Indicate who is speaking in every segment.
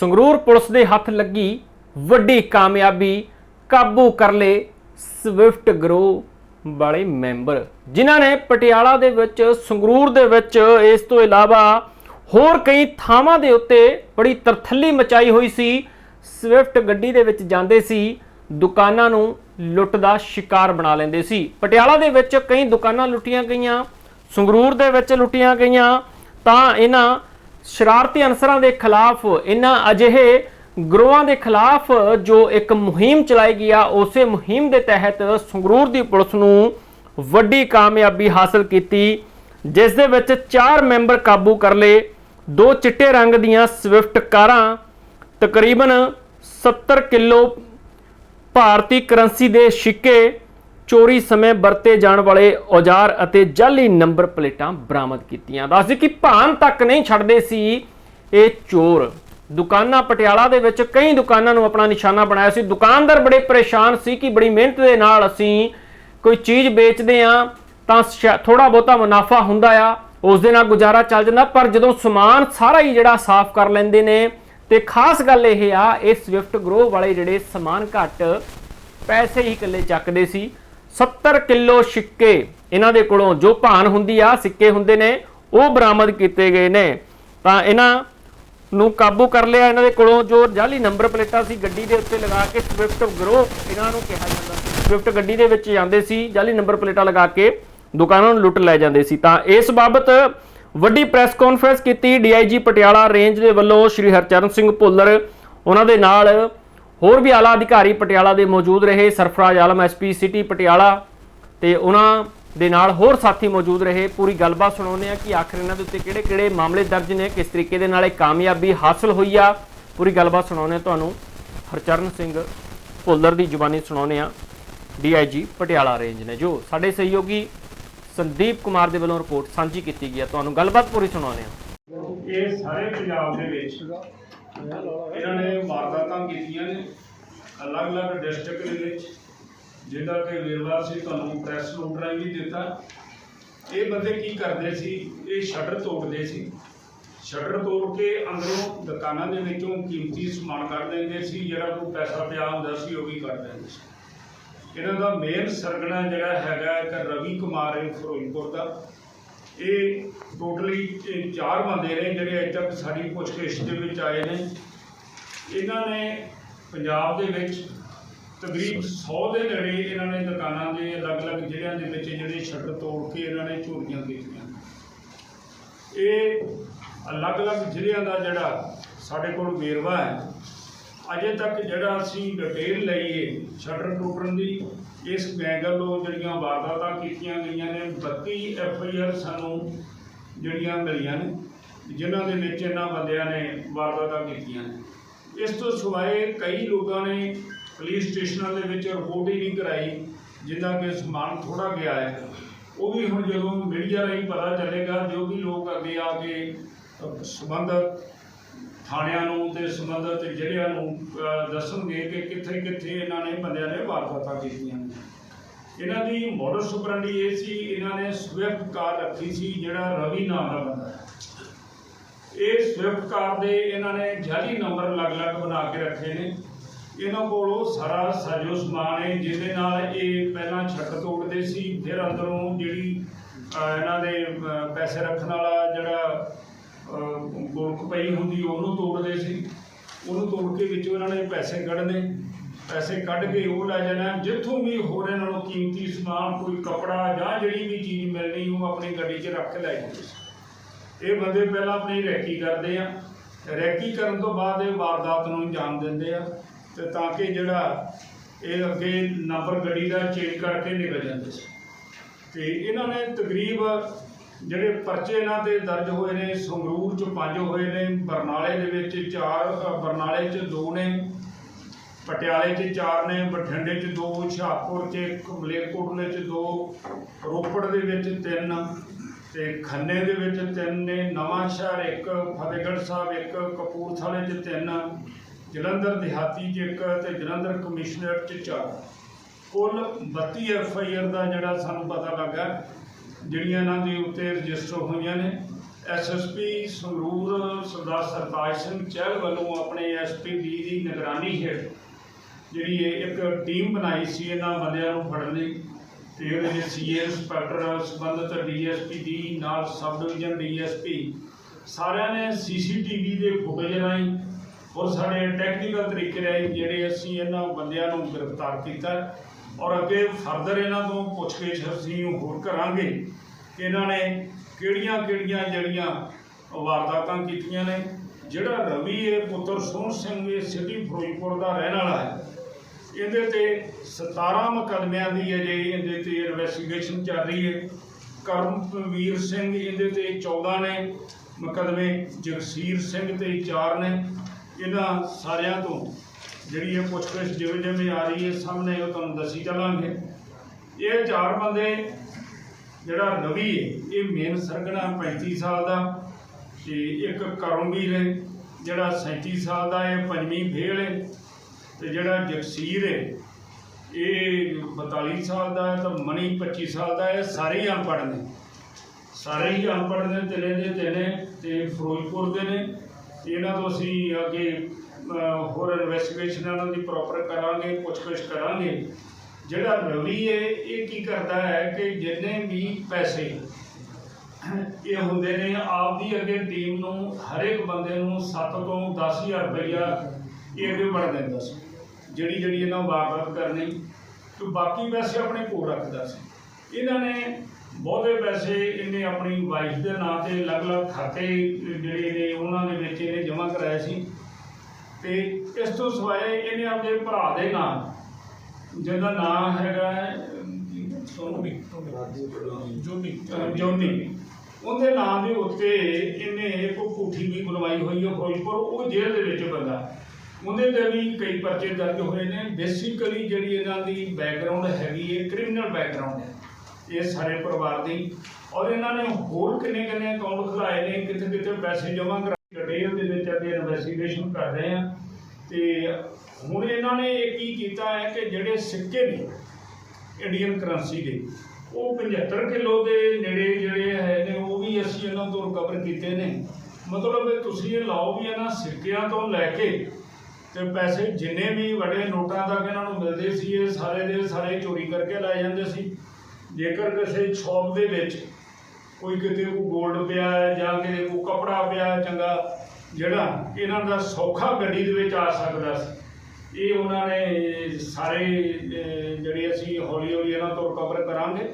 Speaker 1: Sangrur police ਦੇ ਹੱਥ ਲੱਗੀ ਵੱਡੀ ਕਾਮਯਾਬੀ, ਕਾਬੂ ਕਰ ਲਏ ਸਵਿਫਟ ਗਰੋ ਵਾਲੇ ਮੈਂਬਰ, ਜਿਨ੍ਹਾਂ ਨੇ ਪਟਿਆਲਾ ਦੇ ਵਿੱਚ, ਸੰਗਰੂਰ ਦੇ ਵਿੱਚ ਇਸ ਤੋਂ ਇਲਾਵਾ ਹੋਰ ਕਈ ਥਾਵਾਂ ਦੇ ਉੱਤੇ ਬੜੀ ਤਰਥੱਲੀ ਮਚਾਈ ਹੋਈ ਸੀ। ਸਵਿਫਟ ਗੱਡੀ ਦੇ ਵਿੱਚ ਜਾਂਦੇ ਸੀ, ਦੁਕਾਨਾਂ ਨੂੰ ਲੁੱਟ ਦਾ ਸ਼ਿਕਾਰ ਬਣਾ ਲੈਂਦੇ ਸੀ। ਪਟਿਆਲਾ ਦੇ ਵਿੱਚ ਕਈ ਦੁਕਾਨਾਂ ਲੁੱਟੀਆਂ ਗਈਆਂ, ਸੰਗਰੂਰ ਦੇ ਵਿੱਚ ਲੁੱਟੀਆਂ ਗਈਆਂ, ਤਾਂ ਇਹਨਾਂ ਸ਼ਰਾਰਤੀ ਅਨਸਰਾਂ ਦੇ ਖਿਲਾਫ ਇਹਨਾਂ ਅਜਿਹੇ ਗਰੋਹਾਂ ਦੇ ਖਿਲਾਫ ਜੋ ਇੱਕ ਮੁਹਿੰਮ ਚਲਾਈ ਗਈ ਆ, ਉਸੇ ਮੁਹਿੰਮ ਦੇ ਤਹਿਤ ਸੰਗਰੂਰ ਦੀ ਪੁਲਿਸ ਨੂੰ ਵੱਡੀ ਕਾਮਯਾਬੀ ਹਾਸਲ ਕੀਤੀ, ਜਿਸ ਦੇ ਵਿੱਚ ਚਾਰ ਮੈਂਬਰ ਕਾਬੂ ਕਰ ਲਏ। ਦੋ ਚਿੱਟੇ ਰੰਗ ਦੀਆਂ ਸਵਿਫਟ ਕਾਰਾਂ, ਤਕਰੀਬਨ 70 ਕਿਲੋ ਭਾਰਤੀ ਕਰੰਸੀ ਦੇ ਸਿੱਕੇ ਚੋਰੀ ਸਮੇਂ ਵਰਤੇ ਜਾਣ ਵਾਲੇ ਔਜ਼ਾਰ ਅਤੇ ਜਾਲੀ ਨੰਬਰ ਪਲੇਟਾਂ ਬਰਾਮਦ ਕੀਤੀਆਂ। ਦੱਸਦੇ ਕਿ ਭਾਨ ਤੱਕ ਨਹੀਂ ਛੱਡਦੇ ਸੀ ਇਹ ਚੋਰ। ਦੁਕਾਨਾਂ ਪਟਿਆਲਾ ਦੇ ਵਿੱਚ ਕਈ ਦੁਕਾਨਾਂ ਨੂੰ ਆਪਣਾ ਨਿਸ਼ਾਨਾ ਬਣਾਇਆ ਸੀ। ਦੁਕਾਨਦਾਰ ਬੜੇ ਪਰੇਸ਼ਾਨ ਸੀ ਕਿ ਬੜੀ ਮਿਹਨਤ ਦੇ ਨਾਲ ਅਸੀਂ ਕੋਈ ਚੀਜ਼ ਵੇਚਦੇ ਆ ਤਾਂ ਥੋੜਾ ਬਹੁਤਾ ਮੁਨਾਫਾ ਹੁੰਦਾ ਆ, ਉਸ ਦੇ ਨਾਲ ਗੁਜ਼ਾਰਾ ਚੱਲ ਜਾਂਦਾ। ਪਰ ਜਦੋਂ ਸਮਾਨ ਸਾਰਾ ਹੀ ਜਿਹੜਾ ਸਾਫ਼ ਕਰ ਲੈਂਦੇ ਨੇ ਤੇ ਖਾਸ ਗੱਲ ਇਹ ਆ, ਇਹ ਸਵਿਫਟ ਗਰੋ ਵਾਲੇ ਜਿਹੜੇ ਸਮਾਨ ਘੱਟ ਪੈਸੇ ਹੀ ਇਕੱਲੇ ਚੱਕਦੇ ਸੀ। 70 ਕਿਲੋ ਸਿੱਕੇ ਇਹਨਾਂ ਦੇ ਕੋਲੋਂ ਜੋ ਭਾਨ ਹੁੰਦੀ ਆ, ਸਿੱਕੇ ਹੁੰਦੇ ਨੇ, ਉਹ ਬਰਾਮਦ ਕੀਤੇ ਗਏ ਨੇ। ਤਾਂ ਇਹਨਾਂ ਨੂੰ ਕਾਬੂ ਕਰ ਲਿਆ ਇਹਨਾਂ ਦੇ ਕੋਲੋਂ, ਜੋ ਜਾਲੀ ਨੰਬਰ ਪਲੇਟਾਂ ਸੀ ਗੱਡੀ ਦੇ ਉੱਤੇ ਲਗਾ ਕੇ ਸਵਿਫਟ ਗਰੋ ਇਹਨਾਂ ਨੂੰ ਕਿਹਾ ਜਾਂਦਾ ਸੀ। ਸਵਿਫਟ ਗੱਡੀ ਦੇ ਵਿੱਚ ਜਾਂਦੇ ਸੀ, ਜਾਲੀ ਨੰਬਰ ਪਲੇਟਾਂ ਲਗਾ ਕੇ ਦੁਕਾਨਾਂ ਨੂੰ ਲੁੱਟ ਲੈ ਜਾਂਦੇ ਸੀ। ਤਾਂ ਇਸ ਬਾਬਤ ਵੱਡੀ ਪ੍ਰੈਸ ਕਾਨਫਰੰਸ ਕੀਤੀ ਡੀਆਈਜੀ ਪਟਿਆਲਾ ਰੇਂਜ ਦੇ ਵੱਲੋਂ ਸ਼੍ਰੀ ਹਰਚਰਨ ਸਿੰਘ ਭੁੱਲਰ, ਉਹਨਾਂ ਦੇ ਨਾਲ ਹੋਰ ਵੀ ਆਲਾ ਅਧਿਕਾਰੀ ਪਟਿਆਲਾ ਦੇ ਮੌਜੂਦ ਰਹੇ। ਸਰਫਰਾਜ਼ ਆਲਮ ਐਸਪੀ ਸਿਟੀ ਪਟਿਆਲਾ ਤੇ ਉਹਨਾਂ ਦੇ ਨਾਲ ਹੋਰ ਸਾਥੀ ਮੌਜੂਦ ਰਹੇ। ਪੂਰੀ ਗੱਲਬਾਤ ਸੁਣਾਉਂਦੇ ਆ ਕਿ ਆਖਰ ਇਹਨਾਂ ਦੇ ਉੱਤੇ ਕਿਹੜੇ-ਕਿਹੜੇ ਮਾਮਲੇ ਦਰਜ ਨੇ, ਕਿਸ ਤਰੀਕੇ ਦੇ ਨਾਲ ਇਹ ਕਾਮਯਾਬੀ ਹਾਸਲ ਹੋਈ ਆ। ਪੂਰੀ ਗੱਲਬਾਤ ਸੁਣਾਉਂਦੇ ਆ ਤੁਹਾਨੂੰ। ਹਰਚਰਨ ਸਿੰਘ ਭੁੱਲਰ ਦੀ ਜ਼ੁਬਾਨੀ ਸੁਣਾਉਂਦੇ ਆ ਡੀਆਈਜੀ ਪਟਿਆਲਾ ਰੇਂਜ ਨੇ। ਜੋ ਸਾਡੇ ਸਹਿਯੋਗੀ ਸੰਦੀਪ ਕੁਮਾਰ ਦੇ ਵੱਲੋਂ ਰਿਪੋਰਟ ਸਾਂਝੀ ਕੀਤੀ ਗਈ ਹੈ ਤੁਹਾਨੂੰ ਗੱਲਬਾਤ ਪੂਰੀ ਸੁਣਾਉਂਦੇ ਆ
Speaker 2: ਇਹ ਸਾਰੇ ਪੰਜਾਬ ਦੇ ਵਿੱਚ ਇਹਨਾਂ ਨੇ ਵਾਰਦਾਤਾਂ ਕੀਤੀਆਂ ਨੇ। ਅਲੱਗ-ਅਲੱਗ ਡਿਸਟ੍ਰਿਕਟ ਦੇ ਵਿੱਚ ਜਿਹਦਾ ਕਿ ਵੇਰਵਾ ਸੀ, ਤੁਹਾਨੂੰ ਪ੍ਰੈਸ ਨੋਟ ਰਾਹੀਂ ਵੀ ਦਿੱਤਾ। ਇਹ ਬੰਦੇ ਕੀ ਕਰਦੇ ਸੀ? ਇਹ ਸ਼ਟਰ ਤੋੜਦੇ ਸੀ। ਸ਼ਟਰ ਤੋੜ ਕੇ ਅੰਦਰੋਂ ਦੁਕਾਨਾਂ ਦੇ ਵਿੱਚੋਂ ਕੀਮਤੀ ਸਮਾਨ ਕੱਢ ਦਿੰਦੇ ਸੀ, ਜਿਹੜਾ ਕੋਈ ਪੈਸਾ ਪਿਆ ਹੁੰਦਾ ਸੀ, ਉਹ ਵੀ ਕੱਢ ਦਿੰਦੇ ਸੀ। ਇਹਨਾਂ ਦਾ ਮੇਨ ਸਰਗਣਾ ਜਿਹੜਾ ਹੈਗਾ ਇੱਕ ਰਵੀ ਕੁਮਾਰ ਹੈ, ਫਿਰੋਜ਼ਪੁਰ ਦਾ। ਇਹ ਟੋਟਲੀ ਚਾਰ ਬੰਦੇ ਨੇ ਜਿਹੜੇ ਅਜੇ ਤੱਕ ਸਾਡੀ ਪੁੱਛਗਿੱਛ ਦੇ ਵਿੱਚ ਆਏ ਨੇ। ਇਹਨਾਂ ਨੇ ਪੰਜਾਬ ਦੇ ਵਿੱਚ ਤਕਰੀਬ 100 ਦੇ ਨੇੜੇ ਇਹਨਾਂ ਨੇ ਦੁਕਾਨਾਂ ਦੇ ਅਲੱਗ-ਅਲੱਗ ਜ਼ਿਲ੍ਹਿਆਂ ਦੇ ਵਿੱਚ ਜਿਹੜੇ ਸ਼ਟਰ ਤੋੜ ਕੇ ਇਹਨਾਂ ਨੇ ਚੋਰੀਆਂ ਕੀਤੀਆਂ ਇਹ ਅਲੱਗ-ਅਲੱਗ ਜ਼ਿਲ੍ਹਿਆਂ ਦਾ ਜਿਹੜਾ ਸਾਡੇ ਕੋਲ ਵੇਰਵਾ ਹੈ। ਅਜੇ ਤੱਕ ਜਿਹੜਾ ਅਸੀਂ ਡਿਟੇਲ ਲਈਏ ਸ਼ਟਰ ਟੁੱਟਣ ਦੀ ਇਸ ਗੈਂਗ ਵੱਲੋਂ ਜਿਹੜੀਆਂ ਵਾਰਦਾਤਾਂ ਕੀਤੀਆਂ ਗਈਆਂ ਨੇ 32 ਐਫ ਆਈ ਆਰ ਸਾਨੂੰ ਜਿਹੜੀਆਂ ਮਿਲੀਆਂ ਨੇ, ਜਿਨ੍ਹਾਂ ਦੇ ਵਿੱਚ ਇਹਨਾਂ ਬੰਦਿਆਂ ਨੇ ਵਾਰਦਾਤਾਂ ਕੀਤੀਆਂ ਨੇ। ਇਸ ਤੋਂ ਸਿਵਾਏ ਕਈ ਲੋਕਾਂ ਨੇ ਪੁਲਿਸ ਸਟੇਸ਼ਨਾਂ ਦੇ ਵਿੱਚ ਰਿਪੋਰਟ ਹੀ ਨਹੀਂ ਕਰਾਈ ਜਿਨ੍ਹਾਂ ਕੇ ਸਮਾਨ ਥੋੜਾ ਗਿਆ ਹੈ। ਉਹ ਵੀ ਹੁਣ ਜਦੋਂ ਮੀਡੀਆ ਰਾਹੀਂ ਪਤਾ ਚੱਲੇਗਾ, ਜੋ ਵੀ ਲੋਕ ਅੱਗੇ ਆ ਕੇ ਸੰਬੰਧਤ ਥਾਣਿਆਂ ਨੂੰ ਤੇ ਸੰਬੰਧਿਤ ਜ਼ਿਲ੍ਹਿਆਂ ਨੂੰ ਦੱਸਣਗੇ ਕਿ ਕਿੱਥੇ ਕਿੱਥੇ ਇਹਨਾਂ ਨੇ ਬੰਦਿਆਂ ਨੇ ਵਾਰਦਾਤਾਂ ਕੀਤੀਆਂ ਇਹਨਾਂ ਦੀ ਮੋਡਸ ਸੁਪਰੰਡੀ ਇਹ ਸੀ, ਇਹਨਾਂ ਨੇ ਸਵਿਫਟ ਕਾਰ ਰੱਖੀ ਸੀ, ਜਿਹੜਾ ਰਵੀ ਨਾਮ ਦਾ ਬੰਦਾ ਹੈ। ਇਹ ਸਵਿਫਟ ਕਾਰ ਦੇ ਇਹਨਾਂ ਨੇ ਜਾਲੀ ਨੰਬਰ ਅਲੱਗ-ਅਲੱਗ ਬਣਾ ਕੇ ਰੱਖੇ ਨੇ। ਇਹਨਾਂ ਕੋਲ ਉਹ ਸਾਰਾ ਸਾਜੋ ਸਮਾਨ ਹੈ, ਜਿਹਦੇ ਨਾਲ ਇਹ ਪਹਿਲਾਂ ਛੱਟ ਤੋੜਦੇ ਸੀ, ਫਿਰ ਅੰਦਰੋਂ ਜਿਹੜੀ ਇਹਨਾਂ ਦੇ ਪੈਸੇ ਰੱਖਣ ਵਾਲਾ ਜਿਹੜਾ ਗੋਲਕ ਪਈ ਹੁੰਦੀ, ਉਹਨੂੰ ਤੋੜਦੇ ਸੀ। ਉਹਨੂੰ ਤੋੜ ਕੇ ਵਿੱਚੋਂ ਇਹਨਾਂ ਨੇ ਪੈਸੇ ਕੱਢਣੇ ਪੈਸੇ ਕੱਢ ਕੇ ਉਹ ਲੈ ਜਾਣਾ। ਜਿੱਥੋਂ ਵੀ ਹੋਰ ਇਹਨਾਂ ਨੂੰ ਕੀਮਤੀ ਸਮਾਨ, ਕੋਈ ਕੱਪੜਾ ਜਾਂ ਜਿਹੜੀ ਵੀ ਚੀਜ਼ ਮਿਲਣੀ, ਉਹ ਆਪਣੀ ਗੱਡੀ 'ਚ ਰੱਖ ਕੇ ਲੈ ਜਾਂਦੇ ਸੀ। ਇਹ ਬੰਦੇ ਪਹਿਲਾਂ ਆਪਣੀ ਰੈਕੀ ਕਰਦੇ ਆ। ਰੈਕੀ ਕਰਨ ਤੋਂ ਬਾਅਦ ਇਹ ਵਾਰਦਾਤ ਨੂੰ ਅੰਜਾਮ ਦਿੰਦੇ ਆ ਤੇ ਤਾਂ ਕਿ ਜਿਹੜਾ ਇਹ ਅੱਗੇ ਨੰਬਰ ਗੱਡੀ ਦਾ ਚੇਂਜ ਕਰਕੇ ਨਿਕਲ ਜਾਂਦੇ ਸੀ। ਤੇ ਇਹਨਾਂ ਨੇ ਤਕਰੀਬ ਜਿਹੜੇ ਪਰਚੇ ਇਹਨਾਂ ਤੇ ਦਰਜ ਹੋਏ ਨੇ, ਸੰਗਰੂਰ ਚ ਪੰਜ ਹੋਏ ਨੇ, ਬਰਨਾਲੇ ਦੇ ਵਿੱਚ ਚਾਰ ਬਰਨਾਲੇ ਚ ਦੋ ਨੇ, ਪਟਿਆਲੇ ਚ ਚਾਰ ਨੇ, ਬਠਿੰਡੇ ਚ ਦੋ, ਹੁਸ਼ਿਆਰਪੁਰ ਚ ਇੱਕ, ਮਲੇਰਕੋਟਲੇ ਚ ਦੋ, ਰੋਪੜ ਦੇ ਵਿੱਚ ਤਿੰਨ ਤੇ ਖੰਨੇ ਦੇ ਵਿੱਚ ਤਿੰਨ ਨੇ, ਨਵਾਂ ਸ਼ਹਿਰ ਇੱਕ, ਫਤਿਹਗੜ੍ਹ ਸਾਹਿਬ ਇੱਕ, ਕਪੂਰਥਲੇ ਚ ਤਿੰਨ, ਜਲੰਧਰ ਦਿਹਾਤੀ ਚ ਇੱਕ ਤੇ ਜਲੰਧਰ ਕਮਿਸ਼ਨਰੇਟ ਚ ਚਾਰ। ਕੁੱਲ 32 ਐਫ ਆਈ ਆਰ ਦਾ ਜਿਹੜਾ ਸਾਨੂੰ ਪਤਾ ਲੱਗਾ ਜਿਹੜੀਆਂ ਇਹਨਾਂ ਦੇ ਉੱਤੇ ਰਜਿਸਟਰ ਹੋਈਆਂ ਨੇ ਐਸਐਸਪੀ ਸੰਗਰੂਰ ਸਰਦਾਰ ਸਰਤਾਜ ਸਿੰਘ ਚਹਿਲ ਵੱਲੋਂ ਆਪਣੇ ਐਸਪੀਡੀ ਦੀ ਨਿਗਰਾਨੀ ਹੇਠ ਜਿਹੜੀ ਇਹ ਇੱਕ ਟੀਮ ਬਣਾਈ ਸੀ ਇਹਨਾਂ ਬੰਦਿਆਂ ਨੂੰ ਫੜਨ ਲਈ ਤੇ ਇਹਦੇ ਵਿੱਚ ਸੀਏ ਇੰਸਪੈਕਟਰ ਸੰਬੰਧਿਤ ਡੀਐਸਪੀ ਦੀ ਨਾਲ ਸਬ ਡਿਵੀਜ਼ਨ ਡੀਐਸਪੀ ਸਾਰਿਆਂ ਨੇ ਸੀਸੀਟੀਵੀ ਦੇ ਫੁਟੇਜ ਰਾਹੀਂ ਔਰ ਸਾਡੇ ਟੈਕਨੀਕਲ ਤਰੀਕੇ ਰਾਹੀਂ ਜਿਹੜੇ ਅਸੀਂ ਇਹਨਾਂ ਬੰਦਿਆਂ ਨੂੰ ਗ੍ਰਿਫਤਾਰ ਕੀਤਾ। ਔਰ ਅੱਗੇ ਫਰਦਰ ਇਹਨਾਂ ਤੋਂ ਪੁੱਛਗਿੱਛ ਅਸੀਂ ਹੋਰ ਕਰਾਂਗੇ ਕਿ ਇਹਨਾਂ ਨੇ ਕਿਹੜੀਆਂ ਕਿਹੜੀਆਂ ਜਿਹੜੀਆਂ ਵਾਰਦਾਤਾਂ ਕੀਤੀਆਂ ਨੇ, ਜਿਹੜਾ ਰਵੀ ਇਹ ਪੁੱਤਰ ਸੋਹਣ ਸਿੰਘ ਇਹ ਸਿਟੀ ਫਿਰੋਜ਼ਪੁਰ ਦਾ ਰਹਿਣ ਵਾਲਾ ਹੈ। ਇਹਦੇ ਤੇ 17 ਮੁਕੱਦਮਿਆਂ ਦੀ ਅਜੇ ਇਹਦੇ ਤੇ ਇਨਵੈਸਟੀਗੇਸ਼ਨ ਚੱਲ ਰਹੀ ਹੈ। ਕਰਮਵੀਰ ਸਿੰਘ ਇਹਦੇ ਤੇ 14 ਨੇ, ਮੁਕੱਦਮੇ ਜਗਸੀਰ ਸਿੰਘ ਤੇ 4 ਨੇ। ਇਹਨਾਂ ਸਾਰਿਆਂ ਤੋਂ ਜਿਹੜੀ ਇਹ ਪੁੱਛਗਿੱਛ ਜਿਵੇਂ ਜਿਵੇਂ ਆ ਰਹੀ ਹੈ ਸਾਹਮਣੇ ਉਹ ਤੁਹਾਨੂੰ ਦੱਸੀ ਚੱਲਾਂਗੇ। ਇਹ ਚਾਰ ਬੰਦੇ, ਜਿਹੜਾ ਰਵੀ ਹੈ, ਇਹ ਮੇਨ ਸਰਗਣਾ 35 ਸਾਲ ਦਾ ਤੇ ਇੱਕ ਕਰਮਵੀਰ ਹੈ, ਜਿਹੜਾ 37 ਸਾਲ ਦਾ ਹੈ, ਪੰਜਵੀਂ ਫੇਲ ਹੈ ਤੇ ਜਿਹੜਾ ਜਗਸੀਰ ਹੈ, ਇਹ 42 ਸਾਲ ਦਾ ਹੈ ਤਾਂ ਮਣੀ 25 ਸਾਲ ਦਾ ਹੈ, ਸਾਰੇ ਹੀ ਅਨਪੜ੍ਹ ਨੇ। ਸਾਰੇ ਹੀ ਅਨਪੜ੍ਹ ਨੇ, ਤਿੰਨੇ ਦੇ ਤਿੰਨੇ ਤੇ ਫਿਰੋਜ਼ਪੁਰ ਦੇ ਨੇ। ਇਹਨਾਂ ਤੋਂ ਅਸੀਂ ਅੱਗੇ ਹੋਰ ਇਨਵੈਸਟੀਗੇਸ਼ਨ ਇਹਨਾਂ ਦੀ ਪ੍ਰੋਪਰ ਕਰਾਂਗੇ, ਪੁੱਛਗਿੱਛ ਕਰਾਂਗੇ। ਜਿਹੜਾ ਰਵੀ ਹੈ ਇਹ ਕੀ ਕਰਦਾ ਹੈ ਕਿ ਜਿੰਨੇ ਵੀ ਪੈਸੇ ਇਹ ਹੁੰਦੇ ਨੇ ਆਪ ਦੀ ਅੱਗੇ ਟੀਮ ਨੂੰ ਹਰੇਕ ਬੰਦੇ ਨੂੰ 7 ਤੋਂ 10000 ਰੁਪਇਆ ਇਹ ਅੱਗੇ ਵੜ ਦਿੰਦਾ ਸੀ। ਜਿਹੜੀ ਜਿਹੜੀ ਇਹਨਾਂ ਵਾਰਦਾਤ ਕਰਨੀ, ਤੇ ਬਾਕੀ ਪੈਸੇ ਆਪਣੇ ਕੋਲ ਰੱਖਦਾ ਸੀ। ਇਹਨਾਂ ਨੇ ਬਹੁਤੇ ਪੈਸੇ ਇਹਨੇ ਆਪਣੀ ਵਾਈਫ ਦੇ ਨਾਂ ਤੇ ਅਲੱਗ-ਅਲੱਗ ਖਾਤੇ ਜਿਹੜੇ ਨੇ ਉਹਨਾਂ ਦੇ ਵਿੱਚ ਇਹਨੇ ਜਮ੍ਹਾਂ ਕਰਾਏ ਸੀ। ਤੇ ਇਸ ਤੋਂ ਸਿਵਾਏ ਇਹਨੇ ਆਪਣੇ ਭਰਾ ਦੇ ਨਾਂ, ਜਿਹਦਾ ਨਾਂ ਹੈਗਾ, ਸੋਨੀ ਜੋਨੀ ਜੋਨੀ। ਉਹਦੇ ਨਾਂ ਦੇ ਉੱਤੇ ਇਹਨੇ ਇੱਕ ਕੋਠੀ ਵੀ ਬਣਵਾਈ ਹੋਈ ਹੈ ਫਿਰੋਜ਼ਪੁਰ, ਉਹ ਜੇਲ੍ਹ ਦੇ ਵਿੱਚ ਬੰਦਾ। ਉਹਦੇ ਤੇ ਵੀ ਕਈ ਪਰਚੇ ਦਰਜ ਹੋਏ ਨੇ। ਬੇਸਿਕਲੀ ਜਿਹੜੀ ਇਹਨਾਂ ਦੀ ਬੈਕਗ੍ਰਾਉਂਡ ਹੈਗੀ ਹੈ ਕ੍ਰਿਮੀਨਲ ਬੈਕਗ੍ਰਾਉਂਡ ਹੈ। ਇਹ ਸਾਰੇ ਪਰਿਵਾਰ ਦੀ। ਔਰ ਇਹਨਾਂ ਨੇ ਹੋਰ ਕਿੰਨੇ ਕਿੰਨੇ ਅਕਾਊਂਟ ਖੁਲਾਏ ਨੇ ਕਿੱਥੇ ਕਿੱਥੇ ਪੈਸੇ ਜਮ੍ਹਾਂ ਕਰਾਏ ਡਿਟੇਲ ਦੇ ਵਿੱਚ ਅੱਗੇ ਇਨਵੈਸਟੀਗੇਸ਼ਨ ਕਰ ਰਹੇ ਆ। ਤੇ ਹੁਣ ਇਹਨਾਂ ਨੇ ਇਹ ਕੀ ਕੀਤਾ ਹੈ ਕਿ ਜਿਹੜੇ ਸਿੱਕੇ ਨੇ ਇੰਡੀਅਨ ਕਰੰਸੀ ਦੇ, ਉਹ 75 ਕਿਲੋ ਦੇ ਨੇੜੇ ਜਿਹੜੇ ਹੈ ਨੇ, ਉਹ ਵੀ ਅਸੀਂ ਇਹਨਾਂ ਤੋਂ ਰਿਕਵਰ ਕੀਤੇ ਨੇ। ਮਤਲਬ ਤੁਸੀਂ ਇਹ ਲਾਓ ਵੀ ਇਹਨਾਂ ਸਿੱਕਿਆਂ ਤੋਂ ਲੈ ਕੇ ਤੇ ਪੈਸੇ ਜਿੰਨੇ ਵੀ ਵੱਡੇ ਨੋਟਾਂ ਤੱਕ ਇਹਨਾਂ ਨੂੰ ਮਿਲਦੇ ਸੀ, ਇਹ ਸਾਰੇ ਦੇ ਸਾਰੇ ਚੋਰੀ ਕਰਕੇ ਲਾਏ ਜਾਂਦੇ ਸੀ। ਜੇਕਰ ਕਿਸੇ ਸ਼ੌਪ ਦੇ ਵਿੱਚ ਕੋਈ ਕਿਤੇ ਕੋ 골ਡ ਪਿਆ ਹੈ ਜਾਂ ਕਿਤੇ ਕੋ ਕਪੜਾ ਪਿਆ ਹੈ ਚੰਗਾ ਜਿਹੜਾ ਇਹਨਾਂ ਦਾ ਸੌਖਾ ਗੱਡੀ ਦੇ ਵਿੱਚ ਆ ਸਕਦਾ ਸੀ ਇਹ ਉਹਨਾਂ ਨੇ ਸਾਰੇ ਅਹ, ਜਿਹੜੇ ਅਸੀਂ ਹੌਲੀ ਹੌਲੀ ਇਹਨਾਂ ਤੋਂ ਰਿਕਵਰ ਕਰਾਂਗੇ।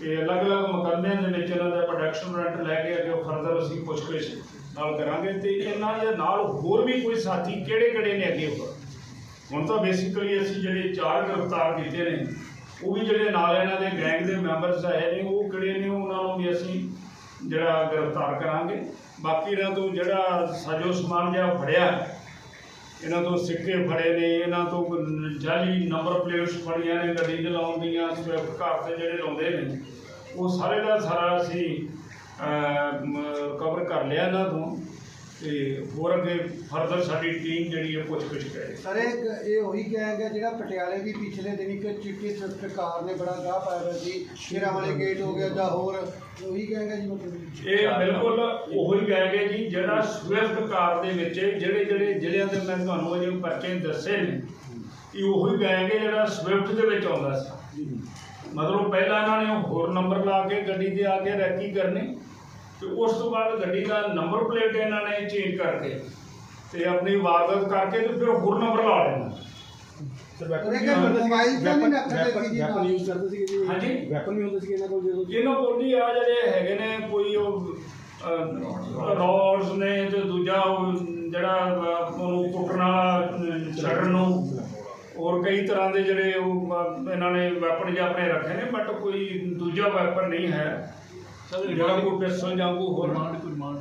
Speaker 2: ਤੇ ਅਲੱਗ-ਅਲੱਗ ਮੁਕੱਦਮਿਆਂ ਦੇ ਵਿੱਚ ਇਹਨਾਂ ਦਾ ਪ੍ਰੋਡਕਸ਼ਨ ਰੈਂਟ ਲੈ ਕੇ ਅੱਗੇ ਫਰਦਰ ਅਸੀਂ ਪੁੱਛਗਿੱਛ ਨਾਲ ਕਰਾਂਗੇ ਤੇ ਇਹਨਾਂ ਦੇ ਨਾਲ ਹੋਰ ਵੀ ਕੋਈ ਸਾਥੀ ਕਿਹੜੇ-ਕਿਹੜੇ ਨੇ ਅੱਗੇ ਹੋਰ? ਹੁਣ ਤਾਂ ਬੇਸਿਕਲੀ ਅਸੀਂ ਜਿਹੜੇ ਚਾਰ ਗ੍ਰਿਫਤਾਰ ਕੀਤੇ ਨੇ ਉਹ ਵੀ ਜਿਹੜੇ ਨਾਲ ਇਹਨਾਂ ਦੇ ਗੈਂਗ ਦੇ ਮੈਂਬਰਸ ਆਏ ਨੇ, ਉਹ ਕਿਹੜੇ ਨੇ, ਉਹਨਾਂ ਨੂੰ ਵੀ ਅਸੀਂ ਜਿਹੜਾ ਗ੍ਰਿਫਤਾਰ ਕਰਾਂਗੇ। ਬਾਕੀ ਇਹਨਾਂ ਤੋਂ ਜਿਹੜਾ ਸਾਜੋ ਸਮਾਨ ਜਿਹਾ ਫੜਿਆ, ਇਹਨਾਂ ਤੋਂ ਸਿੱਕੇ ਫੜੇ ਨੇ, ਇਹਨਾਂ ਤੋਂ ਜਾਲੀ ਨੰਬਰ ਪਲੇਟਸ ਫੜੀਆਂ ਨੇ, ਗੱਡੀ ਦੇ ਲਾਉਣ ਦੀਆਂ, ਸਵਿਫਟ ਕਾਰ ਤੇ ਜਿਹੜੇ ਲਾਉਂਦੇ ਨੇ, ਉਹ ਸਾਰੇ ਦਾ ਸਾਰਾ ਅਸੀਂ ਕਵਰ ਕਰ ਲਿਆ ਇਹਨਾਂ ਤੋਂ। ਤੇ ਹੋਰ ਅੱਗੇ ਫਰਦਰ ਸਾਡੀ ਟੀਮ ਜਿਹੜੀ ਹੈ ਪੁੱਛ-ਪੁੱਛ ਕਰੇ।
Speaker 3: ਸਰ ਇਹ ਇਹ ਉਹੀ ਗੈਂਗ ਹੈ ਜਿਹੜਾ ਪਟਿਆਲੇ ਵੀ ਪਿਛਲੇ ਦਿਨੀ ਕਿ ਚਿੱਟੀ ਸਵਿਫਟ ਕਾਰ ਨੇ ਬੜਾ ਗਾਹ ਪਾਇਆ ਹੋਇਆ ਸੀ ਸ਼ੇਰਾਂ ਵਾਲੇ ਗੇਟ ਹੋ ਗਿਆ ਜਾਂ ਹੋਰ ਉਹੀ ਗੈਂਗ ਹੈ ਜੀ ਮਤਲਬ
Speaker 2: ਇਹ ਬਿਲਕੁਲ ਉਹੀ ਕਹਿ ਗਏ ਜੀ ਜਿਹੜਾ ਸਵਿਫਟ ਕਾਰ ਦੇ ਵਿੱਚ ਜਿਹੜੇ ਜਿਹੜੇ ਜ਼ਿਲ੍ਹਿਆਂ ਦੇ ਮੈਂ ਤੁਹਾਨੂੰ ਅਜੇ ਪਰਚੇ ਦੱਸੇ ਨੇ ਇਹ ਉਹੀ ਕਹਿ ਗਏ ਜਿਹੜਾ ਸਵਿਫਟ ਦੇ ਵਿੱਚ ਆਉਂਦਾ ਸੀ। ਮਤਲਬ ਪਹਿਲਾਂ ਇਹਨਾਂ ਨੇ ਉਹ ਹੋਰ ਨੰਬਰ ਲਾ ਕੇ ਗੱਡੀ ਦੇ ਆ ਕੇ ਰੈਕੀ ਕਰਨੀ। ਤੇ ਉਸ ਤੋਂ ਬਾਅਦ ਗੱਡੀ ਦਾ ਨੰਬਰ ਪਲੇਟ ਇਹਨਾਂ ਨੇ ਚੇਂਜ ਕਰਕੇ ਤੇ ਆਪਣੀ ਵਾਰਦਾਤ ਕਰਕੇ ਤੇ ਫਿਰ ਹੋਰ ਨੰਬਰ ਲਾ ਲੈਣਾ
Speaker 3: ਜੀ
Speaker 4: ਜੀ। ਇਹਨਾਂ ਕੋਲ
Speaker 2: ਜੀ ਆ ਜਿਹੜੇ ਹੈਗੇ ਨੇ ਕੋਈ ਉਹ ਰੋਡਸ ਨੇ ਤੇ ਦੂਜਾ ਉਹ ਜਿਹੜਾ ਉਹਨੂੰ ਕੁੱਟਣ ਵਾਲਾ ਛੱਡਣ ਨੂੰ। ਹੋਰ ਕਈ ਤਰ੍ਹਾਂ ਦੇ ਜਿਹੜੇ ਉਹ ਇਹਨਾਂ ਨੇ ਵੈਪਨ ਜਿਹਾ ਆਪਣੇ ਰੱਖੇ ਨੇ ਬਟ ਕੋਈ ਦੂਜਾ ਵੈਪਨ ਨਹੀਂ ਹੈ। ਜਿਹੜਾ ਕੋਈ ਪਿਸਟਲ ਜਾਂ ਕੋਈ ਹੋਰ
Speaker 4: ਰਿਮਾਂਡ ਕੋਈ ਰਿਮਾਂਡ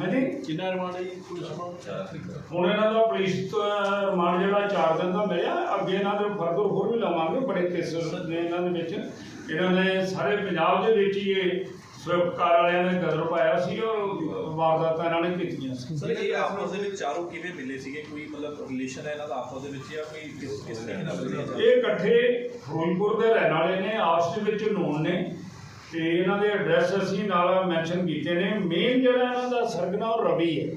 Speaker 2: ਹਾਂਜੀ?
Speaker 4: ਕਿੰਨਾ ਰਿਮਾਂਡ ਹੈ ਜੀ? ਪੁਲਿਸ ਰਿਮਾਂਡ
Speaker 2: ਹੁਣ ਇਹਨਾਂ ਦਾ ਪੁਲਿਸ ਤੋਂ ਰਿਮਾਂਡ ਜਿਹੜਾ 4 ਦਿਨ ਦਾ ਮਿਲਿਆ ਅੱਗੇ ਇਹਨਾਂ ਦੇ ਫਰਦਰ ਹੋਰ ਵੀ ਲਵਾਂਗੇ ਬੜੇ ਕੇਸਸ ਨੇ ਇਹਨਾਂ ਦੇ ਵਿੱਚ। ਇਹਨਾਂ ਨੇ ਸਾਰੇ ਪੰਜਾਬ ਦੇ ਵਿੱਚ ਹੀ ਇਹ ਵਾਲਿਆਂ ਨੇ ਗਦਰ ਪਾਇਆ ਸੀ ਔਰ ਵਾਰਦਾਤਾਂ ਇਹਨਾਂ ਨੇ ਕੀਤੀਆਂ ਸੀ।
Speaker 5: ਸਰ ਇਹ ਆਪਸ ਦੇ ਵਿੱਚ ਚਾਰੋਂ ਕਿਵੇਂ ਮਿਲੇ ਸੀਗੇ? ਕੋਈ ਮਤਲਬ ਰਿਲੇਸ਼ਨ ਹੈ ਇਹਨਾਂ ਦਾ ਆਪਸ ਦੇ ਵਿੱਚ ਜਾਂ ਕੋਈ ਕਿਸ ਕਿਸ ਤਰੀਕੇ ਨਾਲ ਮਿਲੇ
Speaker 2: ਇਹ ਇਕੱਠੇ ਫਿਰੋਜ਼ਪੁਰ ਦੇ ਰਹਿਣ ਵਾਲੇ ਨੇ ਆਪਸ ਦੇ ਵਿੱਚ ਨੋਨ ਨੇ। ਤੇ ਇਹਨਾਂ ਦੇ ਐਡਰੈਸ ਅਸੀਂ ਨਾਲ ਮੈਂਸ਼ਨ ਕੀਤੇ ਨੇ। ਮੇਨ ਜਿਹੜਾ ਇਹਨਾਂ ਦਾ ਸਰਗਨਾ ਉਹ ਰਵੀ ਹੈ।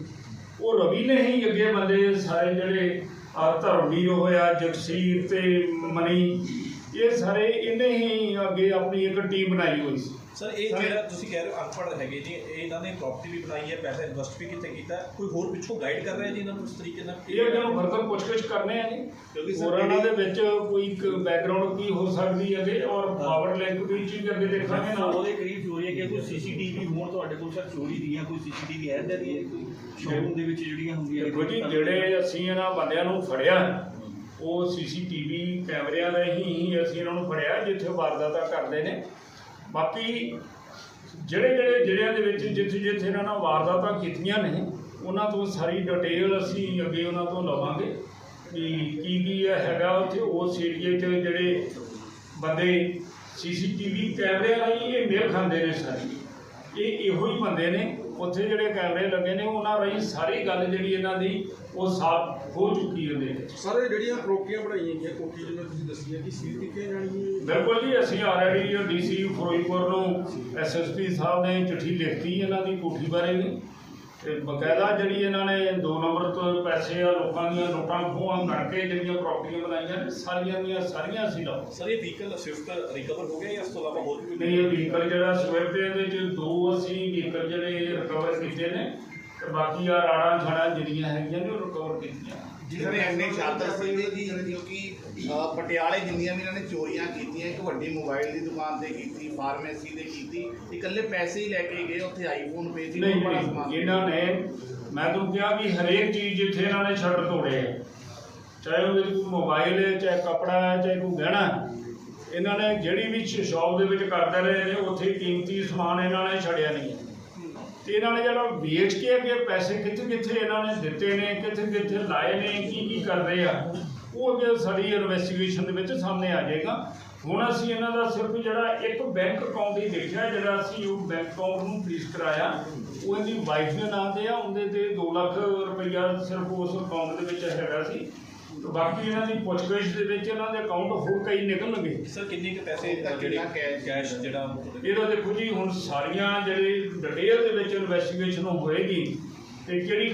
Speaker 2: ਉਹ ਰਵੀ ਨੇ ਹੀ ਅੱਗੇ ਬੰਦੇ ਸਾਰੇ ਜਿਹੜੇ ਆ ਧਰਮਵੀਰ ਹੋਇਆ, ਜਗਸੀਰ ਤੇ ਮਨੀ ਇਹ ਸਾਰੇ ਇਹਨੇ ਹੀ ਅੱਗੇ ਆਪਣੀ ਇੱਕ ਟੀਮ ਬਣਾਈ ਹੋਈ ਸੀ।
Speaker 5: ਸਰ ਇਹ ਜਿਹੜਾ ਤੁਸੀਂ ਕਹਿ ਰਹੇ ਹੋ ਅਨਪੜ੍ਹ ਹੈਗੇ ਜੀ ਇਹ ਇਹਨਾਂ ਨੇ ਪ੍ਰਾਪਰਟੀ ਵੀ ਬਣਾਈ ਹੈ ਪੈਸਾ ਇਨਵੈਸਟ ਵੀ ਕਿਤੇ ਕੀਤਾ। ਕੋਈ ਹੋਰ ਪਿੱਛੋਂ ਗਾਈਡ ਕਰ ਰਿਹਾ ਜੀ ਇਹਨਾਂ ਨੂੰ ਇਸ ਤਰੀਕੇ ਨਾਲ?
Speaker 2: ਇਹ ਅੱਗੇ ਨੂੰ ਫਰਦਰ ਪੁੱਛਗਿੱਛ ਕਰਨੇ ਆ ਜੀ।
Speaker 5: ਕਿਉਂਕਿ ਸਰ
Speaker 2: ਇਹਨਾਂ ਦੇ ਵਿੱਚ ਕੋਈ ਇੱਕ ਬੈਕਗ੍ਰਾਉਂਡ ਕੀ ਹੋ ਸਕਦੀ ਹੈ ਤੇ ਔਰ ਪਾਵਰ ਲਿੰਕ ਵੀ ਚੀਜ਼ ਅੱਗੇ ਦੇਖਾਂਗੇ ਨਾਲ।
Speaker 6: ਉਹਦੇ ਕਰੀਬ ਚੋਰੀ ਹੈ ਕਿ ਕੋਈ ਸੀਸੀਟੀਵੀ ਹੋਣ ਤੁਹਾਡੇ ਕੋਲ ਸਰ ਚੋਰੀ ਦੀਆਂ ਕੋਈ ਸੀਸੀਟੀਵੀ ਹੈ ਇੱਦਾਂ ਦੀ ਸ਼ੋਰੂਮ ਦੇ ਵਿੱਚ ਜਿਹੜੀਆਂ ਹੁੰਦੀਆਂ
Speaker 2: ਜੀ ਜਿਹੜੇ ਅਸੀਂ ਇਹਨਾਂ ਬੰਦਿਆਂ ਨੂੰ ਫੜਿਆ ਉਹ ਸੀਸੀਟੀਵੀ ਕੈਮਰਿਆਂ ਰਾਹੀਂ ਹੀ ਅਸੀਂ ਇਹਨਾਂ ਨੂੰ ਫੜਿਆ, ਜਿੱਥੇ ਵਾਰਦਾਤਾਂ ਕਰਦੇ ਨੇ। ਬਾਕੀ ਜਿਹੜੇ ਜਿਹੜੇ ਜ਼ਿਲ੍ਹਿਆਂ ਦੇ ਵਿੱਚ ਜਿੱਥੇ ਜਿੱਥੇ ਇਹਨਾਂ ਨਾਲ ਵਾਰਦਾਤਾਂ ਕੀਤੀਆਂ ਨੇ, ਉਹਨਾਂ ਤੋਂ ਸਾਰੀ ਡਿਟੇਲ ਅਸੀਂ ਅੱਗੇ ਉਹਨਾਂ ਤੋਂ ਲਵਾਂਗੇ ਕਿ ਕੀ ਕੀ ਹੈਗਾ ਉੱਥੇ। ਉਸ ਏਰੀਏ 'ਚ ਜਿਹੜੇ ਬੰਦੇ ਸੀਸੀਟੀਵੀ ਕੈਮਰਿਆਂ ਰਾਹੀਂ ਇਹ ਮੇਲ ਖਾਂਦੇ ਨੇ ਸਾਰੇ। ਇਹ ਇਹੋ ਹੀ ਬੰਦੇ ਨੇ ਉੱਥੇ ਜਿਹੜੇ ਕੈਮਰੇ ਲੱਗੇ ਨੇ ਉਹਨਾਂ ਰਾਹੀਂ ਸਾਰੀ ਗੱਲ ਜਿਹੜੀ ਇਹਨਾਂ ਦੀ ਉਹ ਸਾਫ਼ ਹੋ ਚੁੱਕੀ ਹੈ ਵਿੱਚ
Speaker 4: ਸਾਰੇ ਜਿਹੜੀਆਂ ਪ੍ਰੋਪਰਟੀਆਂ ਬਣਾਈਆਂ ਗਈਆਂ ਕੋਠੀ ਜਿਵੇਂ ਤੁਸੀਂ ਦੱਸੀ ਹੈ ਕਿ ਸੀਲ ਕੀਤੀਆਂ ਜਾਣਗੀਆਂ?
Speaker 2: ਬਿਲਕੁਲ ਜੀ ਅਸੀਂ ਆਲਰੇਡੀ ਡੀਸੀ ਫਿਰੋਜ਼ਪੁਰ ਨੂੰ ਐਸਐਸਪੀ ਸਾਹਿਬ ਨੇ ਚਿੱਠੀ ਲਿਖਤੀ ਇਹਨਾਂ ਦੀ ਕੋਠੀ ਬਾਰੇ ਵੀ। ਤੇ ਬਕਾਇਦਾ ਜਿਹੜੀ ਇਹਨਾਂ ਨੇ 2 ਨੰਬਰ ਤੋਂ ਪੈਸੇ ਆ ਲੋਕਾਂ ਦੀਆਂ ਨੋਟਾਂ ਖੋਹਾਂ ਕਰਕੇ ਜਿਹੜੀਆਂ ਪ੍ਰਾਪਰਟੀਆਂ ਬਣਾਈਆਂ ਨੇ ਸਾਰੀਆਂ ਦੀਆਂ ਸਾਰੀਆਂ ਅਸੀਂ ਲਾਓ।
Speaker 5: ਸਰ ਇਹ ਵਹੀਕਲ ਸਵਿਫਟ ਰਿਕਵਰ ਹੋ ਗਿਆ ਜਾਂ ਇਸ ਤੋਂ ਇਲਾਵਾ ਹੋਰ ਵੀ
Speaker 2: ਨਹੀਂ ਇਹ ਵਹੀਕਲ ਜਿਹੜਾ ਸਵਿਫਟ ਦੇ ਵਿੱਚ ਦੋ ਅਸੀਂ ਵਹੀਕਲ ਜਿਹੜੇ ਰਿਕਵਰ ਕੀਤੇ ਨੇ ਤੇ ਬਾਕੀ ਆ ਰਾੜਾਂ ਛੜਾਂ ਜਿਹੜੀਆਂ ਹੈਗੀਆਂ ਨੇ ਉਹ ਰਿਕਵਰ ਕੀਤੀਆਂ
Speaker 7: ਜੀ ਸਰ ਇੰਨੇ ਸ਼ਾਤਰ ਸੀਗੇ ਜੀ ਕਿਉਂਕਿ ਅ, ਪਟਿਆਲੇ ਜਿੰਨੀਆਂ ਵੀ ਇਹਨਾਂ ਨੇ ਚੋਰੀਆਂ ਕੀਤੀਆਂ ਇੱਕ ਵੱਡੀ ਮੋਬਾਈਲ ਦੀ ਦੁਕਾਨ ਤੇ ਕੀਤੀ ਫਾਰਮੇਸੀ ਤੇ ਕੀਤੀ ਇਕੱਲੇ ਪੈਸੇ ਹੀ ਲੈ ਕੇ ਗਏ ਉੱਥੇ ਆਈਫੋਨ ਸੀ
Speaker 2: ਨਹੀਂ
Speaker 7: ਸਮਾਨ
Speaker 2: ਇਹਨਾਂ ਨੇ ਮੈਂ ਤੁਹਾਨੂੰ ਕਿਹਾ ਵੀ ਹਰੇਕ ਚੀਜ਼ ਜਿੱਥੇ ਇਹਨਾਂ ਨੇ ਛੱਡ ਤੋੜੇ ਆ ਚਾਹੇ ਉਹਦੇ 'ਚ ਕੋਈ ਮੋਬਾਈਲ ਹੈ ਚਾਹੇ ਕਪੜਾ ਹੈ ਚਾਹੇ ਕੋਈ ਗਹਿਣਾ ਹੈ, ਇਹਨਾਂ ਨੇ ਜਿਹੜੀ ਵੀ ਸ਼ੌਪ ਦੇ ਵਿੱਚ ਕਰਦੇ ਰਹੇ ਨੇ ਉੱਥੇ ਕੀਮਤੀ ਸਮਾਨ ਇਹਨਾਂ ਨੇ ਛੱਡਿਆ ਨਹੀਂ ਹੈ। ਤੇ ਇਹਨਾਂ ਨੇ ਜਿਹੜਾ ਵੇਚ ਕੇ ਅੱਗੇ ਪੈਸੇ ਕਿੱਥੇ ਕਿੱਥੇ ਇਹਨਾਂ ਨੇ ਦਿੱਤੇ ਨੇ, ਕਿੱਥੇ ਕਿੱਥੇ ਲਾਏ ਨੇ, ਕੀ ਕੀ ਕਰਦੇ ਆ, ਉਹ ਅੱਗੇ ਸਾਡੀ ਇਨਵੈਸਟੀਗੇਸ਼ਨ ਦੇ ਵਿੱਚ ਸਾਹਮਣੇ ਆ ਜਾਏਗਾ। ਹੁਣ ਅਸੀਂ ਇਹਨਾਂ ਦਾ ਸਿਰਫ ਜਿਹੜਾ ਇੱਕ ਬੈਂਕ ਅਕਾਊਂਟ ਹੀ ਦੇਖਿਆ, ਜਿਹੜਾ ਅਸੀਂ ਉਹ ਬੈਂਕ ਅਕਾਊਂਟ ਨੂੰ ਫ੍ਰੀਜ਼ ਕਰਾਇਆ। ਉਹ ਇਹਦੀ ਵਾਈਫ ਦੇ ਨਾਂ ਤੇ ਆ, ਉਹਦੇ ਤੇ 2 ਲੱਖ ਰੁਪਈਆ ਸਿਰਫ ਉਸ ਅਕਾਊਂਟ ਦੇ ਵਿੱਚ ਹੈਗਾ ਸੀ। ਬਾਕੀ ਇਹਨਾਂ ਦੀ ਪੁੱਛਗਿੱਛ ਦੇ ਵਿੱਚ ਇਹਨਾਂ ਦੇ ਅਕਾਊਂਟ ਹੋਰ ਕਈ ਨਿਕਲਣਗੇ
Speaker 5: ਸਰ ਕਿੰਨੇ ਕੁ ਪੈਸੇ ਜਿਹੜੇ? ਕੈਸ਼ ਜਿਹੜਾ
Speaker 2: ਇਹਦਾ ਦੇਖੋ ਜੀ ਹੁਣ ਸਾਰੀਆਂ ਜਿਹੜੇ ਡਿਟੇਲ ਦੇ ਵਿੱਚ ਇਨਵੈਸਟੀਗੇਸ਼ਨ ਹੋਏਗੀ ਤੇ ਕਿਹੜੀ